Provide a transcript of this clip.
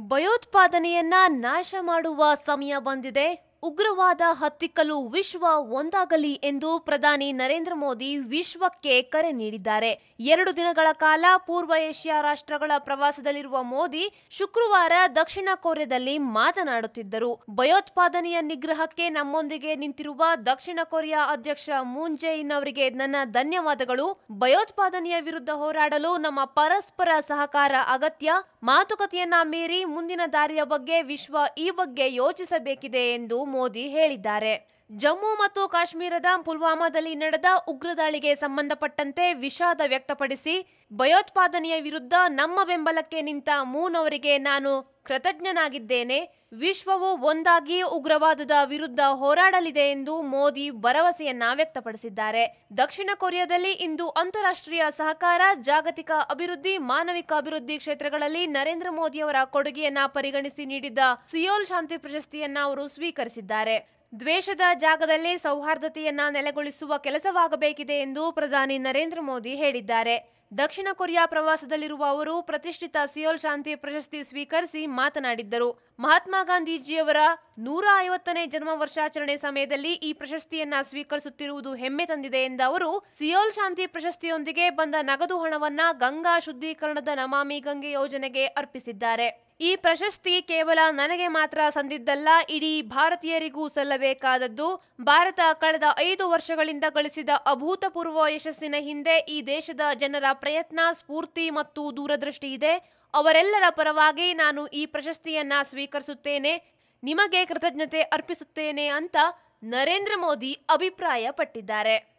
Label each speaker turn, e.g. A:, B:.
A: ಭಯೋತ್ಪಾದನೆಯನ್ನ ನಾಶ ಮಾಡುವ ಸಮಯ ಬಂದಿದೆ. ಉಗ್ರವಾದ ಹತ್ತಿಕ್ಕಲು ವಿಶ್ವ ಒಂದಾಗಲಿ ಎಂದು ಪ್ರಧಾನಿ ನರೇಂದ್ರ ಮೋದಿ ವಿಶ್ವಕ್ಕೆ ಕರೆ ನೀಡಿದ್ದಾರೆ. ಎರಡು ದಿನಗಳ ಕಾಲ ಪೂರ್ವ ಏಷ್ಯಾ ರಾಷ್ಟ್ರಗಳ ಪ್ರವಾಸದಲ್ಲಿರುವ ಮೋದಿ ಶುಕ್ರವಾರ ದಕ್ಷಿಣ ಕೊರಿಯಾದಲ್ಲಿ ಮಾತನಾಡುತ್ತಿದ್ದರು. ಭಯೋತ್ಪಾದನೆಯ ನಿಗ್ರಹಕ್ಕೆ ನಮ್ಮೊಂದಿಗೆ ನಿಂತಿರುವ ದಕ್ಷಿಣ ಕೊರಿಯಾ ಅಧ್ಯಕ್ಷ ಮೂನ್ ಇನ್ ಅವರಿಗೆ ನನ್ನ ಧನ್ಯವಾದಗಳು. ಭಯೋತ್ಪಾದನೆಯ ವಿರುದ್ಧ ಹೋರಾಡಲು ನಮ್ಮ ಪರಸ್ಪರ ಸಹಕಾರ ಅಗತ್ಯ. ಮಾತುಕತೆಯನ್ನ ಮೀರಿ ಮುಂದಿನ ದಾರಿಯ ಬಗ್ಗೆ ವಿಶ್ವ ಈ ಬಗ್ಗೆ ಯೋಚಿಸಬೇಕಿದೆ ಎಂದು ಮೋದಿ ಹೇಳಿದ್ದಾರೆ. ಜಮ್ಮು ಮತ್ತು ಕಾಶ್ಮೀರದ ಪುಲ್ವಾಮಾದಲ್ಲಿ ನಡೆದ ಉಗ್ರ ದಾಳಿಗೆ ಸಂಬಂಧಪಟ್ಟಂತೆ ವಿಷಾದ ವ್ಯಕ್ತಪಡಿಸಿ ಭಯೋತ್ಪಾದನೆಯ ವಿರುದ್ಧ ನಮ್ಮ ಬೆಂಬಲಕ್ಕೆ ನಿಂತ ಮೂನ್ ಅವರಿಗೆ ನಾನು ಕೃತಜ್ಞನಾಗಿದ್ದೇನೆ. ವಿಶ್ವವು ಒಂದಾಗಿ ಉಗ್ರವಾದದ ವಿರುದ್ಧ ಹೋರಾಡಲಿದೆ ಎಂದು ಮೋದಿ ಭರವಸೆಯನ್ನ ವ್ಯಕ್ತಪಡಿಸಿದ್ದಾರೆ. ದಕ್ಷಿಣ ಕೊರಿಯಾದಲ್ಲಿ ಇಂದು ಅಂತಾರಾಷ್ಟ್ರೀಯ ಸಹಕಾರ, ಜಾಗತಿಕ ಅಭಿವೃದ್ಧಿ, ಮಾನವಿಕ ಅಭಿವೃದ್ಧಿ ಕ್ಷೇತ್ರಗಳಲ್ಲಿ ನರೇಂದ್ರ ಮೋದಿಯವರ ಕೊಡುಗೆಯನ್ನ ಪರಿಗಣಿಸಿ ನೀಡಿದ್ದ ಸಿಯೋಲ್ ಶಾಂತಿ ಪ್ರಶಸ್ತಿಯನ್ನ ಅವರು ಸ್ವೀಕರಿಸಿದ್ದಾರೆ. ದ್ವೇಷದ ಜಾಗದಲ್ಲಿ ಸೌಹಾರ್ದತೆಯನ್ನ ನೆಲೆಗೊಳಿಸುವ ಕೆಲಸವಾಗಬೇಕಿದೆ ಎಂದು ಪ್ರಧಾನಿ ನರೇಂದ್ರ ಮೋದಿ ಹೇಳಿದ್ದಾರೆ. ದಕ್ಷಿಣ ಕೊರಿಯಾ ಪ್ರವಾಸದಲ್ಲಿರುವ ಅವರು ಪ್ರತಿಷ್ಠಿತ ಸಿಯೋಲ್ ಶಾಂತಿ ಪ್ರಶಸ್ತಿ ಸ್ವೀಕರಿಸಿ ಮಾತನಾಡಿದ್ದರು. ಮಹಾತ್ಮ ಗಾಂಧೀಜಿಯವರ ನೂರ ಐವತ್ತನೇ ಜನ್ಮ ವರ್ಷಾಚರಣೆ ಸಮಯದಲ್ಲಿ ಈ ಪ್ರಶಸ್ತಿಯನ್ನ ಸ್ವೀಕರಿಸುತ್ತಿರುವುದು ಹೆಮ್ಮೆ ತಂದಿದೆ ಎಂದ ಅವರು, ಸಿಯೋಲ್ ಶಾಂತಿ ಪ್ರಶಸ್ತಿಯೊಂದಿಗೆ ಬಂದ ನಗದು ಹಣವನ್ನ ಗಂಗಾ ಶುದ್ಧೀಕರಣದ ನಮಾಮಿ ಗಂಗೆ ಯೋಜನೆಗೆ ಅರ್ಪಿಸಿದ್ದಾರೆ. ಈ ಪ್ರಶಸ್ತಿ ಕೇವಲ ನನಗೆ ಮಾತ್ರ ಸಂದಿದ್ದಲ್ಲ, ಇಡೀ ಭಾರತೀಯರಿಗೂ ಸಲ್ಲಬೇಕಾದದ್ದು. ಭಾರತ ಕಳೆದ ಐದು ವರ್ಷಗಳಿಂದ ಗಳಿಸಿದ ಅಭೂತಪೂರ್ವ ಯಶಸ್ಸಿನ ಹಿಂದೆ ಈ ದೇಶದ ಜನರ ಪ್ರಯತ್ನ, ಸ್ಫೂರ್ತಿ ಮತ್ತು ದೂರದೃಷ್ಟಿ ಇದೆ. ಅವರೆಲ್ಲರ ಪರವಾಗಿ ನಾನು ಈ ಪ್ರಶಸ್ತಿಯನ್ನ ಸ್ವೀಕರಿಸುತ್ತೇನೆ. ನಿಮಗೆ ಕೃತಜ್ಞತೆ ಅರ್ಪಿಸುತ್ತೇನೆ ಅಂತ ನರೇಂದ್ರ ಮೋದಿ ಅಭಿಪ್ರಾಯಪಟ್ಟಿದ್ದಾರೆ.